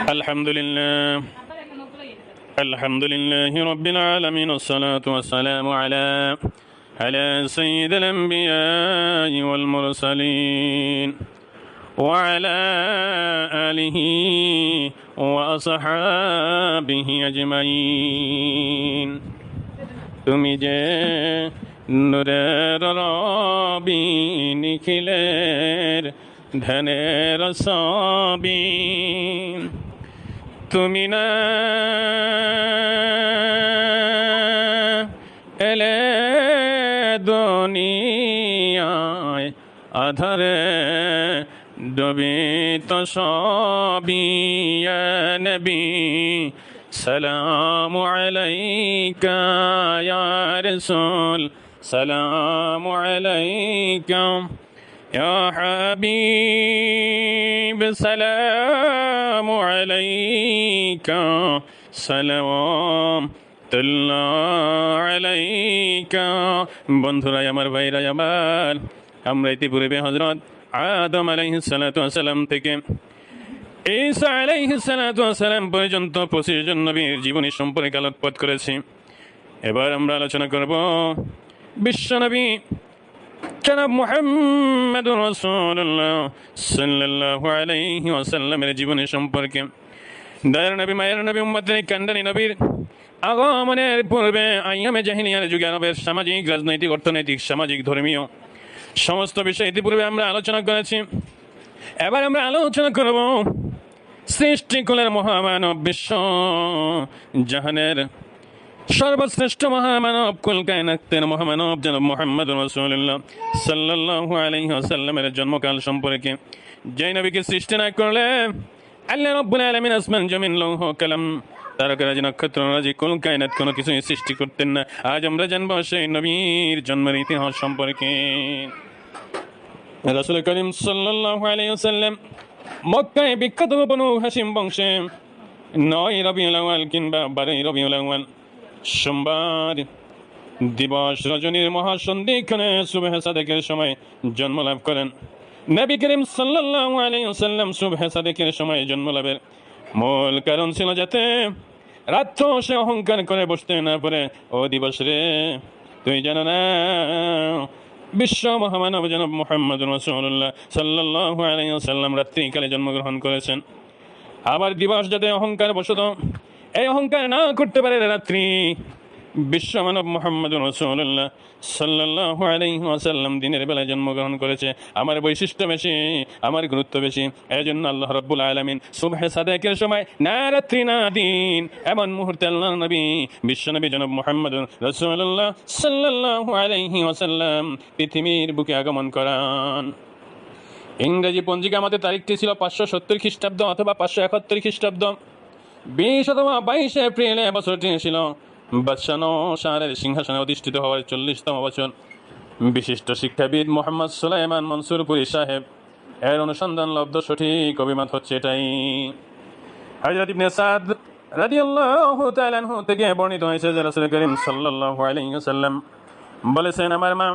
الحمد لله الحمد لله رب العالمين والصلاة والسلام على على سيد الأنبياء والمرسلين وعلى آله وأصحابه أجمعين তুমি যে নূরের রবি নিখিলের ধনের সবি তুমি না এলে দুনিয়ায় আধারে ডুবিত সবি ইয়া নবী সালাম আলাইকা ইয়া রাসূল সালাম আলাইকা يا حبيب سلام عليك سلام আলাইকা বন্ধুরাই আমার ভাইরাই আমার আমরা ইতিপূর্বে হজরত আদম আলাইহিসালাম থেকে ঈসা আলাইহিসালাম পর্যন্ত পঁচিশ জন নবীর জীবনী সম্পর্কে আলোকপাত করেছি এবার আমরা আলোচনা করব বিশ্বনবী জনাব মুহাম্মদ রসুল্লাহ সাল্লাল্লাহু আলাইহি ওয়াসাল্লামের জীবনী সম্পর্কে। দয়ার নবী, মায়ের নবী, উম্মতের কান্ডানি নবীর আগমনের পূর্বে আইয়ামে জাহিনিয়ার যুগে আরবের সামাজিক, রাজনৈতিক, অর্থনৈতিক, সামাজিক, ধর্মীয় সমস্ত বিষয় ইতিপূর্বে আমরা আলোচনা করেছি। এবার আমরা আলোচনা করব সৃষ্টিকুলের মহামানব বিশ্ব জাহানের সর্বশ্রেষ্ঠ মহামানব কুল কায়নাতের মহামানব জনাব মোহাম্মদ রসুল্লাহ সাল্লাল্লাহু আলাইহি ওয়াসাল্লামের জন্মকাল সম্পর্কে। যে নবীকে সৃষ্টি না করলে আল্লাহ রব্বুল আলামিন আসমান, জমিন, লৌহ, কালাম, তারকারাজ নক্ষত্র রাজি কুল কায়নাত কোনো কিছুই সৃষ্টি করতেন না। আজ আমরা জানব সেই নবীর জন্মের ইতিহাস সম্পর্কে। রাসূল করিম সাল্লাল্লাহু আলাইহি ওয়াসাল্লাম মক্কায় বিখ্যাত বনু হাসিম বংশে নয় রবিউল আউয়াল কিংবা বারোই রবিউল আউয়াল সোমবার দিবস রজনীর মহাসন্ধিক্ষণে সুবেহ সাদেকের সময় জন্ম লাভ করেন। নবী করিম সাল্লাল্লাহু আলাইহি ওয়াসাল্লাম সুবেহ সাদেকের সময় জন্ম লাভের মূল কারণ ছিল যাতে রাত্র সে অহংকার করে বসতে না পারে। ও দিবস রে, তুই জানো না, বিশ্ব মহামানব জনাব মোহাম্মদ রসুল্লাহ সাল্লাল্লাহু আলাইহি ওয়াসাল্লাম রাত্রিকালে জন্মগ্রহণ করেছেন। আবার দিবস যাতে অহংকার বসত এই অহংকার না করতে পারে রাত্রি। বিশ্বমানব মোহাম্মদ রসুল্লাহ সাল্লাল্লাহু আলাইহি ওয়াসাল্লাম দিনের বেলায় জন্মগ্রহণ করেছে। আমার বৈশিষ্ট্য বেশি, আমার গুরুত্ব বেশি। এই জন্য আল্লাহ রব্বুল আলমিন সুবহে সাদেকের সময়, না রাত্রি, না দিন। এমন মুহূর্তে আল্লাহ নবী, বিশ্বনবী জনব মোহাম্মদ রসুল্লাহ সাল্লাল্লাহু আলাইহি ওয়াসাল্লাম পৃথিবীর বুকে আগমন করান। ইংরেজি পঞ্জিকা আমাদের তারিখটি ছিল পাঁচশো সত্তর খ্রিস্টাব্দ অথবা পাঁচশো একাত্তর খ্রিস্টাব্দ। বিশ অথবা বাইশে এপ্রিল বছরটি ছিল বাদশানো শাহরের সিংহাসনে অধিষ্ঠিত হওয়ার চল্লিশতম বছর। বিশিষ্ট শিক্ষাবিদ মোহাম্মদ সুলাইমান মনসুরপুরি সাহেব, এর অনুসন্ধান লব্ধ সঠিক অভিমত হচ্ছে এটাই। হযরত ইবনে সাদ রাদিয়াল্লাহু তাআলা আনহু থেকে বর্ণিত হয়েছে যে রাসূল করিম সাল্লাল্লাহু আলাইহি ওয়াসাল্লাম বলেছেন, আমার মা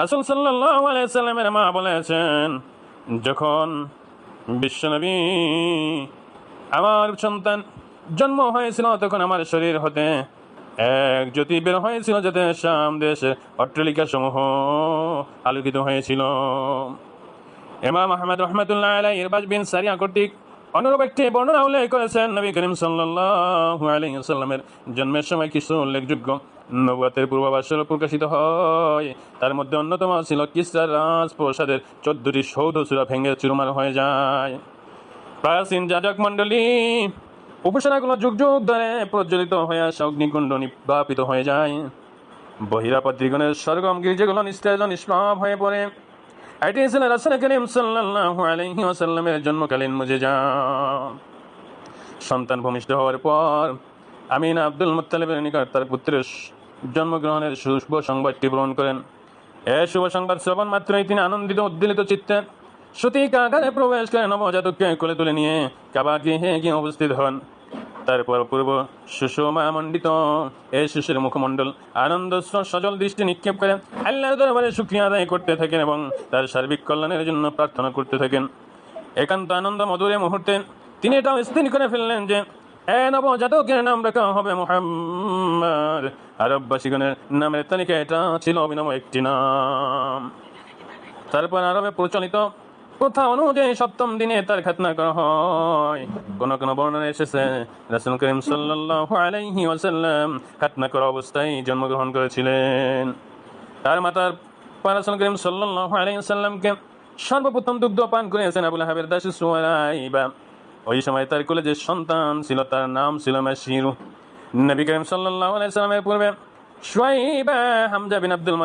রাসূল সাল্লাল্লাহু আলাইহি ওয়াসাল্লামের মা বলেছেন, যখন বিশ্বনবী আমার সন্তান জন্ম হয়েছিল তখন আমার শরীর হতে। এক জ্যোতি বের হয়েছিল যাতে শাম দেশের অট্টালিকা সমূহ আলোকিত হয়েছিল। এমাম আহমদ রহমতুল্লাহ আলাই ইরবাজ বিন সারিয়া কর্তৃক অনুরূপ একটি বর্ণনা উল্লেখ করেছেন নবী করিম সাল্লাল্লাহু আলাইহি সাল্লামের জন্মের সময় কিছু উল্লেখযোগ্য নবুয়াতের পূর্বাভাসের প্রকাশিত হয়। তার মধ্যে অন্যতম ছিল কিসরার রাজপ্রসাদের চোদ্দটি সৌধ চূড়া ভেঙে চুরমার হয়ে যায়। প্রাচীন যাজক মণ্ডলী, উপাসনাগুলো যুগ যুগ ধরে প্রজ্বলিত হয়ে আসা অগ্নিকুণ্ড নির্বাপিত হয়ে যায়। বহিরাপদ ত্রিগুণের সরগম গির্জাগুলো নিস্তেজ নিষ্পাপ হয়ে পড়ে। এটি ছিল রাসূল করিম সাল্লাল্লাহু আলাইহি ওয়াসাল্লামের জন্মকালীন মুজিজা। সন্তান ভূমিষ্ঠ হওয়ার পর আমিন আব্দুল মুত্তালিবের নিকট তার পুত্রের জন্মগ্রহণের শুভ সংবাদটি গ্রহণ করেন। এ শুভ সংবাদ শ্রবণ মাত্রই তিনি আনন্দিত উদ্দীলিত চিত্তে সতীক আকারে প্রবেশ করে নবজাতককে কোলে তুলে নিয়ে কাবা গৃহে গিয়ে উপস্থিত হন তারপর পূর্ব সুষমা মণ্ডিত এই শিশুর মুখমণ্ডল আনন্দ সজল দৃষ্টি নিক্ষেপ করে আল্লাহর দরবারে শুক্রিয়া আদায় করতে থাকেন এবং তার সার্বিক কল্যাণের জন্য প্রার্থনা করতে থাকেন। একান্ত আনন্দ মধুরে মুহূর্তে তিনি এটাও স্থির করে ফেললেন যে, এ নবজাতকের নাম রাখা হবে মোহাম্মদ। আরববাসীগণের নামের তালিকা এটা ছিল অভিনব একটি নাম। তারপর আরবে প্রচলিত প্রথা অনুযায়ী সপ্তম দিনে তার খাতনা করা হয়। কোন কোন বর্ণনা এসেছে, রাসূল করিম সাল্লাল্লাহু আলাইহি ওয়াসাল্লাম খাতনা করা অবস্থায় জন্মগ্রহণ করেছিলেন। তার মাতার রাসূল করিম সাল্লাল্লাহু আলাইহি সর্বপ্রথম দুগ্ধ পান করিয়েছেন আবুল হাবের দাসী সুয়াইবা ওই সময় তার কোলে যে সন্তান ছিল, তার নাম ছিল মাসিরু। নবী করিম সাল্লাল্লাহু আলাইহি সাল্লামের পূর্বে হামজা বিন আব্দুল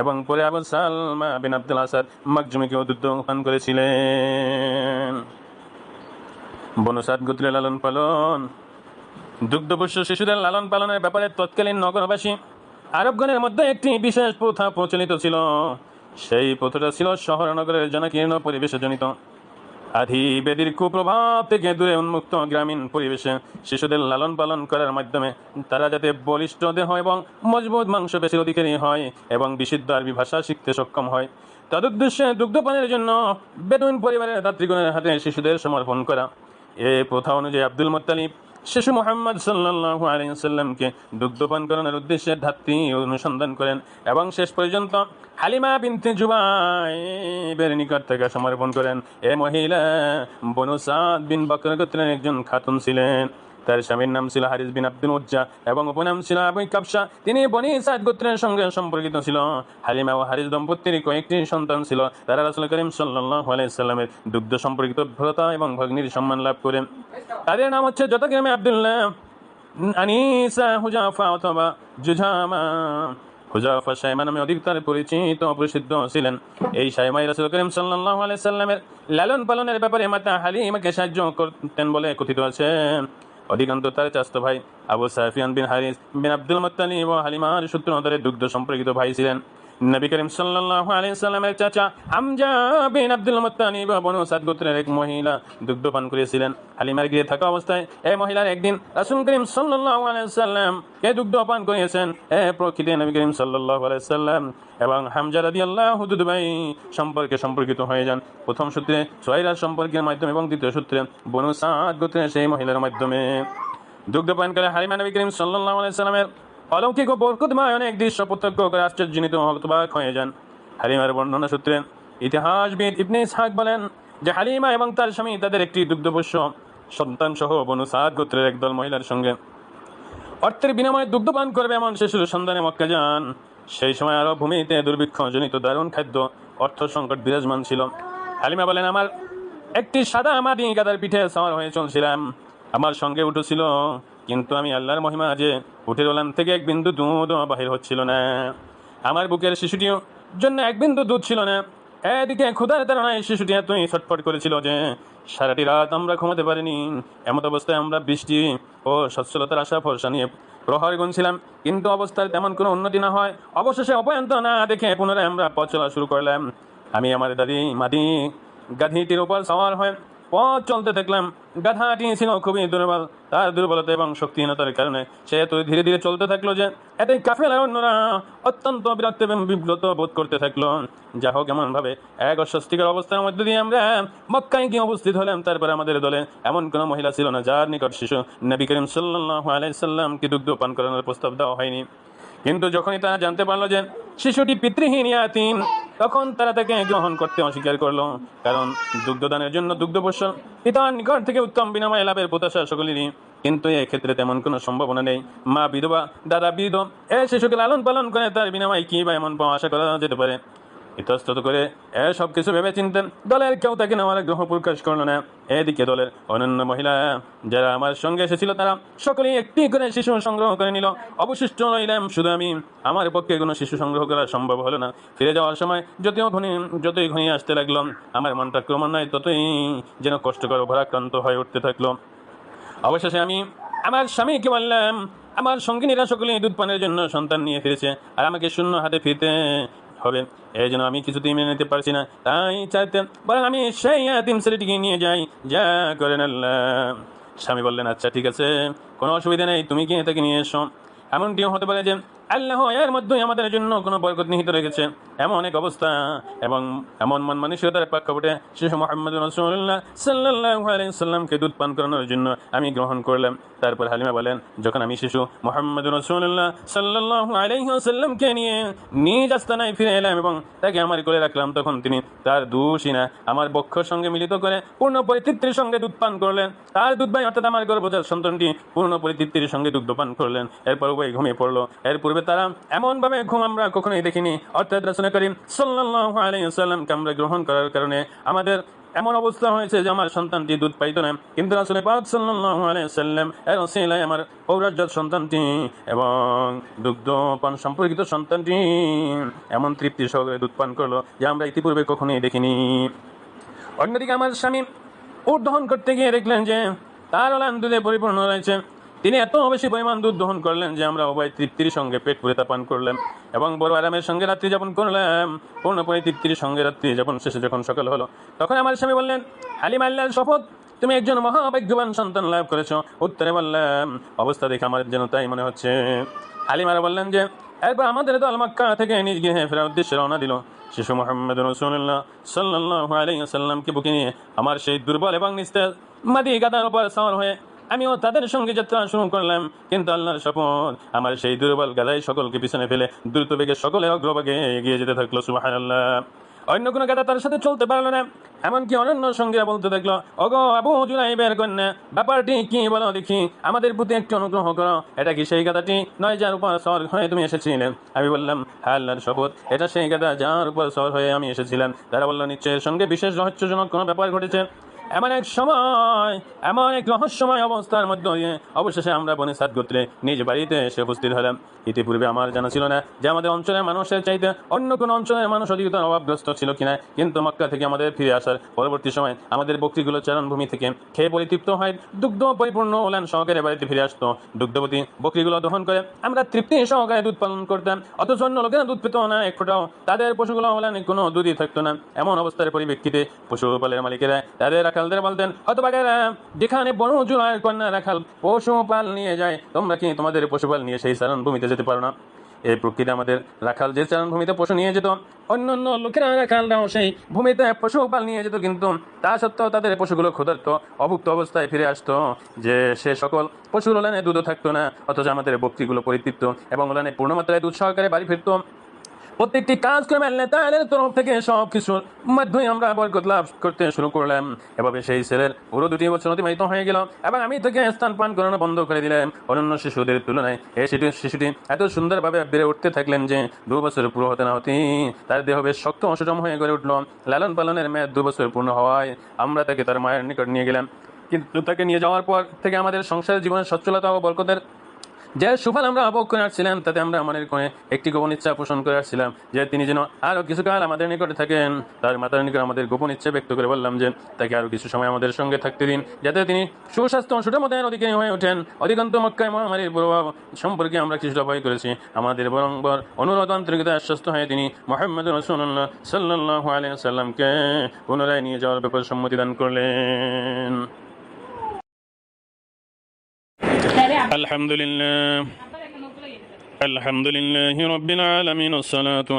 এবং পরে সালমা বিন আব্দুল আসাদ করেছিলেন। বনসাদ লালন পালন শিশুদের লালন পালনের ব্যাপারে তৎকালীন নগরবাসী আরবগণের মধ্যে একটি বিশেষ প্রথা প্রচলিত ছিল। সেই প্রথাটা ছিল শহর নগরের জনকীর্ণ পরিবেশে জনিত আধি বেদির কুপ্রভাব থেকে দূরে উন্মুক্ত গ্রামীণ পরিবেশে শিশুদের লালন পালন করার মাধ্যমে তারা যাতে বলিষ্ঠ দেহ এবং মজবুত মাংস পেশির অধিকারী হয় এবং বিশুদ্ধ আরবি ভাষা শিখতে সক্ষম হয়। তদুদ্দেশ্যে দুগ্ধপানের জন্য বেদুইন পরিবারের দাত্রীগণের হাতে শিশুদের সমর্পণ করা। এ প্রথা অনুযায়ী আব্দুল মোত্তালিব শিশু মোহাম্মদ সাল্লাহ আলাইহি সাল্লামকে দুগ্ধপান করানোর উদ্দেশ্যে ধাত্রী অনুসন্ধান করেন এবং শেষ পর্যন্ত হালিমা বিনতে জুবাইবের নিকট থেকে সমর্পণ করেন। এ মহিলা বনু সাদ বিন বকর গোত্রের একজন খাতুন ছিলেন। তার স্বামীর নাম ছিল হারিস বিন আব্দুল উজ্জা এবং উপনাম ছিল আবু কাবসা তিনি বনি সাদ গোত্রের সঙ্গে সম্পর্কিত ছিল। হালিমা ও হারিস দম্পতির কয়েকটি সন্তান ছিল। তারা রাসুল করিম সাল্লাল্লাহু আলাইহি সাল্লামের দুগ্ধ সম্পর্কিত ভ্রতা এবং ভগ্নির সম্মান লাভ করেন তাদের নাম হচ্ছে যথাক্রমে আব্দুল্লাহ, আনিসা, হুজাফা অথবা জুজামা। হুজাফা সাইমা নামে অধিকতর পরিচিত ও প্রসিদ্ধ ছিলেন। এই সাইমাই রাসুল করিম সাল্লাল্লাহু আলাইহি সাল্লামের লালন পালনের ব্যাপারে মাতা হালিমাকে সাহায্য করতেন বলে কথিত আছে। অধিকান্ত তার চাস্ত ভাই আবু সাফিয়ান বিন হারিস বিন আব্দুল মত্তানি ও হালিমার সূত্র ধরে দুগ্ধ সম্পর্কিত ভাই ছিলেন। নবী করিম সাল্লাল্লাহু আলাইহি সাল্লামের চাচা Hamza bin Abdul Muttalib Banu Saad গোত্রের এক মহিলা দুগ্ধ পান করেছিলেন। হালিমার গিয়ে থাকা অবস্থায় এই মহিলার একদিন রাসূল করিম সাল্লাল্লাহু আলাইহি সাল্লাম কে দুগ্ধ পান করিয়েছেন? এ প্রকৃতি নবী করিম সাল্লাল্লাহু আলাইহি সাল্লাম এবং হামজা রাদিয়াল্লাহু দুদুবাই সম্পর্কে সম্পর্কিত হয়ে যান। প্রথম সূত্রে সোয়াইরার সম্পর্কের মাধ্যমে এবং দ্বিতীয় সূত্রে বনু সাদ গোত্রের সেই মহিলার মাধ্যমে। দুগ্ধ পান করে হালিমা নবী করিম সাল্লাল্লাহু আলাইহি সাল্লামের অলৌকিক ও বরকতময় অনেক দৃশ্য প্রত্যক্ষ করে আশ্চর্যজনিত হতবাক হয়ে যান। হালিমার বর্ণনা সূত্রে ইতিহাসবিদ ইবনে ইসহাক বলেন যে হালিমা এবং তার স্বামী তাদের একটি দুগ্ধপোষ্য সন্তান সহ বনু সাদ গোত্রের একদল মহিলার সঙ্গে। অর্থের বিনিময়ে দুগ্ধ পান করবে এমন শিশুর সন্ধানে মক্কা যান। সেই সময় আরও ভূমিতে দুর্ভিক্ষজনিত দারুণ খাদ্য, অর্থ সংকট বিরাজমান ছিল। হালিমা বলেন, আমার একটি সাদা মাটি গাদার পিঠে সাওয়ার হয়ে চলছিলাম। আমার সঙ্গে উঠো ছিল কিন্তু আমি আল্লাহর মহিমা যে উঠে ওলান থেকে এক বিন্দু দুধ বাহির হচ্ছিল না। আমার বুকের শিশুটিও জন্য এক বিন্দু দুধ ছিল না। এদিকে ক্ষুধার তাড়নায় শিশুটি এতই ছটফট করেছিল যে সারাটি রাত আমরা ঘুমাতে পারিনি। এমত অবস্থায় আমরা বৃষ্টি ও সচ্ছলতার আশা ভরসা নিয়ে প্রহর গুনছিলাম। কিন্তু অবস্থার তেমন কোনো উন্নতি না হয়, অবশেষে অপয়ন্ত না দেখে পুনরায় আমরা পথ চলা শুরু করলাম। আমি আমার দাদি মাটি গাধিটির উপর সওয়ার হয়ে পথ চলতে দেখলাম গাধাটি ছিল খুবই দুর্বল। তার দুর্বলতা এবং শক্তিহীনতার কারণে সে এত ধীরে ধীরে চলতে থাকল যে, এতে কাফেলা অন্যরা অত্যন্ত বিরক্ত এবং বিব্রত বোধ করতে থাকল। যা হোক এমন ভাবে এক অস্বস্তিকর অবস্থার মধ্যে দিয়ে আমরা মক্কায় গিয়ে উপস্থিত হলাম। তারপরে আমাদের দলে এমন কোনো মহিলা ছিল না, যার নিকট শিশু নবী করিম সাল্লাহ আলাইসাল্লামকে দুগ্ধ পান করানোর প্রস্তাব দেওয়া হয়নি। কিন্তু যখনই তারা জানতে পারল যে শিশুটি পিতৃহীন ইয়াতিম, তখন তারা তাকে গ্রহণ করতে অস্বীকার করল। কারণ দুগ্ধদানের জন্য দুগ্ধ দুগ্ধপোষ্য পিতার নিকট থেকে উত্তম বিনিময় লাভের প্রত্যাশা সকলেরই। কিন্তু এক্ষেত্রে তেমন কোনো সম্ভাবনা নেই। মা বিধবা, দাদা বিধব, এ শিশুকে লালন পালন করে তার বিনিময় কি বা এমন পাওয়া আশা করা যেতে পারে? ইতস্তত করে এ সব কিছু ভেবে চিনতেন, দলের কেউ তাকে নেওয়ার গ্রহ প্রকাশ করল না। এদিকে দলের অন্যান্য মহিলা, যারা আমার সঙ্গে এসেছিল, তারা সকলেই একটি করে শিশু সংগ্রহ করে নিল। অবশিষ্ট রইলাম শুধু আমি। আমার পক্ষে কোনো শিশু সংগ্রহ করা সম্ভব হলো না। ফিরে যাওয়ার সময় যতই ঘনি, যতই ঘনিয়ে আসতে লাগল, আমার মনটা ক্রমান্বয়ে ততই যেন কষ্টকর ভারাক্রান্ত হয়ে উঠতে থাকল। অবশেষে আমি আমার স্বামীকে বললাম, আমার সঙ্গিনীরা সকলে দুধ পানের জন্য সন্তান নিয়ে ফিরেছে, আর আমাকে শূন্য হাতে ফিরতে হবে। এই জন্য আমি কিছুতেই মেনে নিতে পারছি না। তাই চাইতে বলেন আমি সেই আতিম ছেলেটিকে নিয়ে যাই। যা করেন আল্লাহ। স্বামী বললেন আচ্ছা ঠিক আছে। কোনো অসুবিধা নেই, তুমি কি তাকে নিয়ে এসো। এমনটিও হতে পারে যে আল্লাহ এর মধ্যেই আমাদের জন্য কোনো বরকত নিহিত রেখেছে। এমন এক অবস্থা এবং এমন মন মানসিকতার প্রেক্ষাপটে শিশু মোহাম্মদ রসুল্লাহ সাল্লাহ আলাইসাল্লামকে দুধ পান করানোর জন্য আমি গ্রহণ করলাম। তারপর হালিমা বলেন, যখন আমি শিশু মোহাম্মদ রসুল্লাহ সাল্লাহ আলাইসাল্লামকে নিয়ে নিজ আস্তানায় ফিরে এলাম এবং তাকে আমার কোলে রাখলাম, তখন তিনি তার দুশিনা আমার বক্ষর সঙ্গে মিলিত করে পূর্ণ পরিতৃপ্তির সঙ্গে দুধ পান করলেন। তার দুধ ভাই অর্থাৎ আমার গর্ভজাত সন্তানটি পূর্ণ পরিতৃপ্তির সঙ্গে দুগ্ধ পান করলেন। এরপর উভয় ঘুমিয়ে পড়ল। এর পূর্বে তারা এমনভাবে ঘুম আমরা কখনোই দেখিনি। অর্থাৎ রাসুল করিম সাল্লাহ আলাইসাল্লামকে আমরা গ্রহণ করার কারণে আমাদের এমন অবস্থা হয়েছে যে আমার সন্তানটি দুধ পাইতো না। কিন্তু আসলে পাক সাল্লাল্লাহু আলাইহি সাল্লাম এর ওসিলায় আমার পৌরাজ্যত সন্তানটি এবং দুগ্ধ পান সম্পর্কিত সন্তানটি এমন তৃপ্তি সহকারে দুধ পান করল যে আমরা ইতিপূর্বে কখনোই দেখিনি। অন্যদিকে আমার স্বামী উট দহন করতে গিয়ে দেখলেন যে তার ওলান দুধে পরিপূর্ণ রয়েছে। তিনি এত বেশি পরিমাণ দুধ দহন করলেন যে আমরা উভয় তৃপ্তির সঙ্গে পেট পুরে তা পান করলাম এবং বড় আরামের সঙ্গে রাত্রি যাপন করলাম। পূর্ণপরি তৃপ্তির সঙ্গে রাত্রি যাপন শেষে যখন সকাল হলো, তখন আমার স্বামী বললেন, হালিম আল্লাহর শপথ, তুমি একজন মহাভাগ্যবান সন্তান লাভ করেছ। উত্তরে বললাম, অবস্থা দেখে আমার যেন তাই মনে হচ্ছে। হালিমারা বললেন যে এরপর আমাদের দল মক্কা থেকে নিজ গৃহে ফেরার উদ্দেশ্যে রওনা দিল। শিশু মোহাম্মদ রসুল্লাহ সাল্লাহ আলাইসাল্লামকে বুকে নিয়ে আমার সেই দুর্বল এবং নিস্তেজ মাদি গাদার উপর সওয়ার হয়ে আমিও তাদের সঙ্গে যাত্রা শুরু করলাম। কিন্তু আল্লাহর শপথ, আমার সেই দুর্বল গাদাই সকলকে পিছনে ফেলে দ্রুত বেগে সকলে অগ্রভাগে এগিয়ে যেতে থাকল সুবাহ অন্য কোনো গাদা তার সাথে চলতে পারল না। এমনকি অনন্য সঙ্গে বলতে দেখল ওগো, আবু জুলাই বের কন্যা, ব্যাপারটি কি বলো দেখি? আমাদের প্রতি একটু অনুগ্রহ করো। এটা কি সেই গাদাটি নয়, যার উপর সর হয়ে তুমি এসেছিলে। আমি বললাম হ্যাঁ আল্লাহর শপথ, এটা সেই গাদা যার উপর সর হয়ে আমি এসেছিলাম। তারা বলল নিশ্চয়ের সঙ্গে বিশেষ রহস্যজনক কোনো ব্যাপার ঘটেছে? এমন এক সময়, এমন এক রহস্যময় অবস্থার মধ্যে অবশেষে আমরা বনে সাত গোত্রে নিজ বাড়িতে এসে উপস্থিত হলাম। ইতিপূর্বে আমার জানা ছিল না যে আমাদের অঞ্চলের মানুষের চাইতে অন্য কোনো অঞ্চলের মানুষ অধিকতর অভাবগ্রস্ত ছিল কিনা, কিন্তু মক্কা থেকে আমাদের ফিরে আসার পরবর্তী সময় আমাদের বকরিগুলো চারণভূমি থেকে খেয়ে পরিতৃপ্ত হয়, দুগ্ধ পরিপূর্ণ ওলান সহকারে বাড়িতে ফিরে আসতো। দুগ্ধবতী বকরিগুলো দহন করে আমরা তৃপ্তি সহকারে দুধ পালন করতাম, অথচ অন্য লোকেরা দুধ পেত না এক ফোটাও। তাদের পশুগুলো ওলানে কোনো দুধই থাকতো না। এমন অবস্থার পরিপ্রেক্ষিতে পশুপালের মালিকেরা তাদের রাখালদের বলতেন হতবাগেরা যেখানে বড় জুলার কন্যা রাখাল পশুপাল নিয়ে যায়, তোমরা কি তোমাদের পশুপাল নিয়ে সেই চারণ ভূমিতে যেতে পারো না? এই প্রকৃতি আমাদের রাখাল যে চারণ ভূমিতে পশু নিয়ে যেত অন্য অন্য লোকেরা রাখালরাও সেই ভূমিতে পশুপাল নিয়ে যেত, কিন্তু তা সত্ত্বেও তাদের পশুগুলো ক্ষুধার্ত, অভুক্ত অবস্থায় ফিরে আসতো, যে সে সকল পশুর ওলানে দুধও থাকতো না, অথচ আমাদের বক্তিগুলো পরিতৃপ্ত এবং ওলানে পূর্ণমাত্রায় দুধ সহকারে বাড়ি ফিরতো। প্রত্যেকটি কাজ করে মেললে তাদের তরফ থেকে সব কিছুর মাধ্যমে আমরা বরকত লাভ করতে শুরু করলাম। এভাবে সেই ছেলের পুরো দুটি বছর অতিবাহিত হয়ে গেল। এবং আমি থেকে স্থান পান করানো বন্ধ করে দিলাম। অন্যান্য শিশুদের তুলনায় এই শিশু, শিশুটি এত সুন্দরভাবে বেড়ে উঠতে থাকলেন যে দু বছর পুরো হতে না হতেই তার দেহ বেশ শক্ত অসুষম হয়ে গড়ে উঠল। লালন পালনের মেয়াদ দু বছর পূর্ণ হওয়ায় আমরা তাকে তার মায়ের নিকট নিয়ে গেলাম। কিন্তু তাকে নিয়ে যাওয়ার পর থেকে আমাদের সংসারের জীবনের সচ্ছলতা ও বরকতের যে সুফল আমরা ভোগ করে আসছিলাম, তাতে আমরা আমাদের কোণে একটি গোপন ইচ্ছা পোষণ করে আসছিলাম, যে তিনি যেন আরও কিছুকাল আমাদের নিকটে থাকেন। তার মাতার নিকট আমাদের গোপন ইচ্ছা ব্যক্ত করে বললাম যে, তাকে আরও কিছু সময় আমাদের সঙ্গে থাকতে দিন, যাতে তিনি সুস্বাস্থ্য সুটমতের অধিকারী হয়ে ওঠেন। অধিকান্ত মক্কায় মহামারীর প্রভাব সম্পর্কে আমরা কিছুটা ভয় করেছি। আমাদের বরংবর অনুরোধ আন্তরিকতা আশ্বস্ত হয়ে তিনি মোহাম্মদ রসুল্লাহ সাল্লাহ আলিয়া সাল্লামকে পুনরায় নিয়ে যাওয়ার ব্যাপারে সম্মতি দান করলেন। الحمد لله. الحمد لله. رب العالمين الصلاة